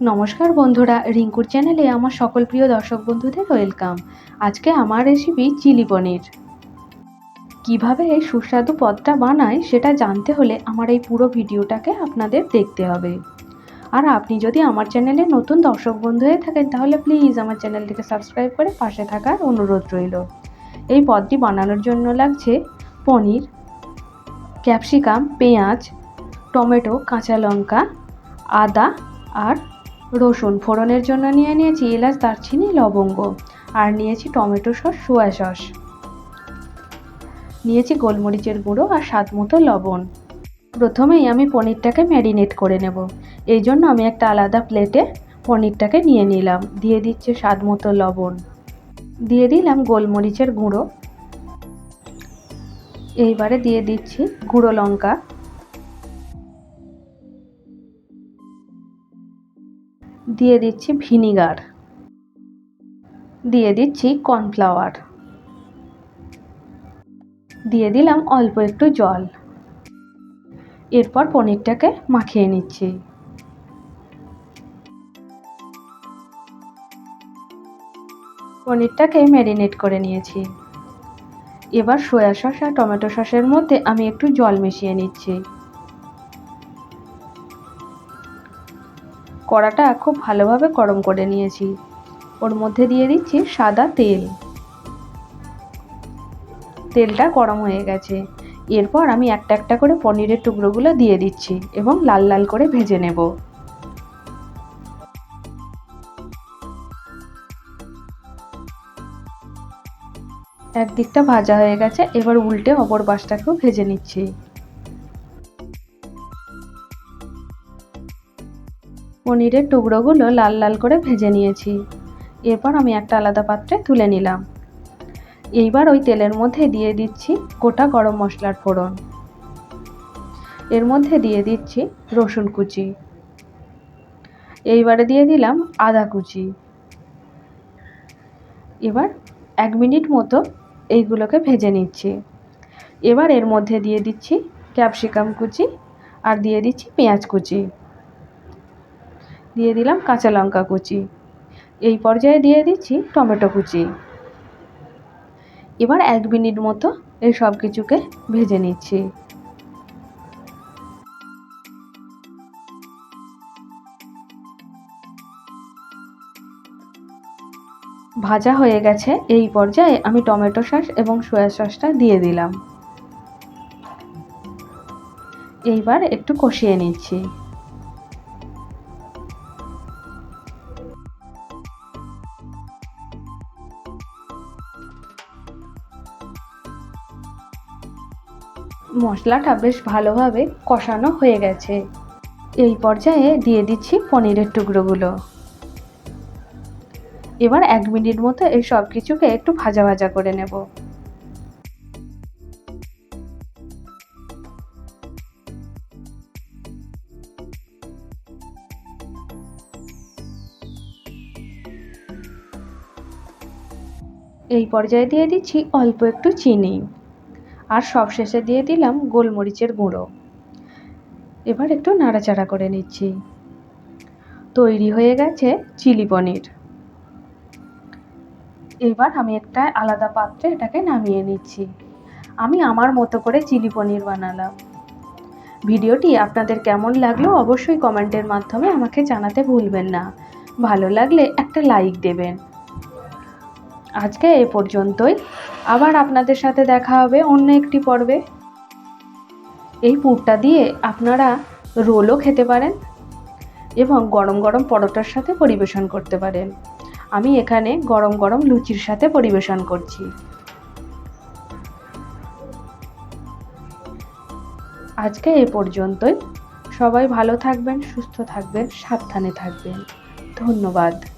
নমস্কার বন্ধুরা, রিঙ্কুর চ্যানেলে আমার সকল প্রিয় দর্শক বন্ধুদের ওয়েলকাম। আজকে আমার রেসিপি চিলি পনির। কীভাবে এই সুস্বাদু পদটা বানায় সেটা জানতে হলে আমার এই পুরো ভিডিওটাকে আপনাদের দেখতে হবে। আর আপনি যদি আমার চ্যানেলে নতুন দর্শক বন্ধু হয়ে থাকেন, তাহলে প্লিজ আমার চ্যানেলটিকে সাবস্ক্রাইব করে পাশে থাকার অনুরোধ রইল। এই পদটি বানানোর জন্য লাগছে পনির ক্যাপসিকাম পেঁয়াজ, টমেটো, কাঁচা লঙ্কা, আদা আর রসুন ফোড়নের জন্য নিয়ে নিয়েছি এলাচ, দারচিনি, লবঙ্গ। আর নিয়েছি টমেটো সস, সোয়া সস। নিয়েছি গোলমরিচের গুঁড়ো আর স্বাদ মতো লবণ। প্রথমেই আমি পনিরটাকে ম্যারিনেট করে নেব। এই জন্য আমি একটা আলাদা প্লেটে পনিরটাকে নিয়ে নিলাম। দিয়ে দিচ্ছে স্বাদ মতো লবণ। দিয়ে দিলাম গোলমরিচের গুঁড়ো। এইবারে দিয়ে দিচ্ছি গুঁড়ো লঙ্কা। দিয়ে দিচ্ছি ভিনিগার। দিয়ে দিচ্ছি কর্নফ্লাওয়ার। দিয়ে দিলাম অল্প একটু জল। এরপর পনিরটাকে মাখিয়ে নিচ্ছি। পনিরটাকে ম্যারিনেট করে নিয়েছি। এবার সয়া সস আর টমেটো সসের মধ্যে আমি একটু জল মিশিয়ে নিচ্ছি। কড়াটা খুব ভালোভাবে গরম করে নিয়েছি। ওর মধ্যে দিয়ে দিচ্ছি সাদা তেল। তেলটা গরম হয়ে গেছে। এরপর আমি একটা একটা করে পনিরের টুকরোগুলো দিয়ে দিচ্ছি এবং লাল লাল করে ভেজে নেব। একদিকটা ভাজা হয়ে গেছে, এবার উল্টে অপর পাশটাকেও ভেজে নিচ্ছি। পনিরের টুকরোগুলো লাল লাল করে ভেজে নিয়েছি। এরপর আমি একটা আলাদা পাত্রে তুলে নিলাম। এইবার ওই তেলের মধ্যে দিয়ে দিচ্ছি গোটা গরম মশলার ফোড়ন। এর মধ্যে দিয়ে দিচ্ছি রসুন কুচি। এইবারে দিয়ে দিলাম আদা কুচি। এবার এক মিনিট মতো এইগুলোকে ভেজে নিচ্ছি। এবার এর মধ্যে দিয়ে দিচ্ছি ক্যাপসিকাম কুচি আর দিয়ে দিচ্ছি পেঁয়াজ কুচি। দিয়ে দিলাম কাঁচা লঙ্কা কুচি। এই পর্যায়ে দিয়ে দিচ্ছি টমেটো কুচি। এবার এক মিনিট মতো এই সব কিছুকে ভেজে নিচ্ছি। ভাজা হয়ে গেছে, এই পর্যায়ে আমি টমেটো সস এবং সয়া সসটা দিয়ে দিলাম। এইবার একটু কষিয়ে নিচ্ছি। মশলাটা বেশ ভালোভাবে কষানো হয়ে গেছে। এই পর্যায়ে দিয়ে দিচ্ছি পনিরের টুকরোগুলো। এবার এক মিনিট মতো এই সব কিছুকে একটু ভাজা ভাজা করে নেব। এই পর্যায়ে দিয়ে দিচ্ছি অল্প একটু চিনি। আর সব শেষে দিয়ে দিলাম গোলমরিচের গুঁড়ো। এবার একটু নাড়াচাড়া করে নিচ্ছি। তৈরি হয়ে গেছে চিলি পনির। এবার আমি একটা আলাদা পাত্রে এটাকে নামিয়ে নিচ্ছি। আমি আমার মতো করে চিলি পনির বানালাম। ভিডিওটি আপনাদের কেমন লাগল অবশ্যই কমেন্টের মাধ্যমে আমাকে জানাতে ভুলবেন না। ভালো লাগলে একটা লাইক দেবেন। আজকে এ পর্যন্তই। আবার আপনাদের সাথে দেখা হবে অন্য একটি পর্বে। এই পুরটা দিয়ে আপনারা রোলও খেতে পারেন এবং গরম গরম পরোটার সাথে পরিবেশন করতে পারেন। আমি এখানে গরম গরম লুচির সাথে পরিবেশন করছি। আজকে এ পর্যন্তই। সবাই ভালো থাকবেন, সুস্থ থাকবেন, সাবধানে থাকবেন। ধন্যবাদ।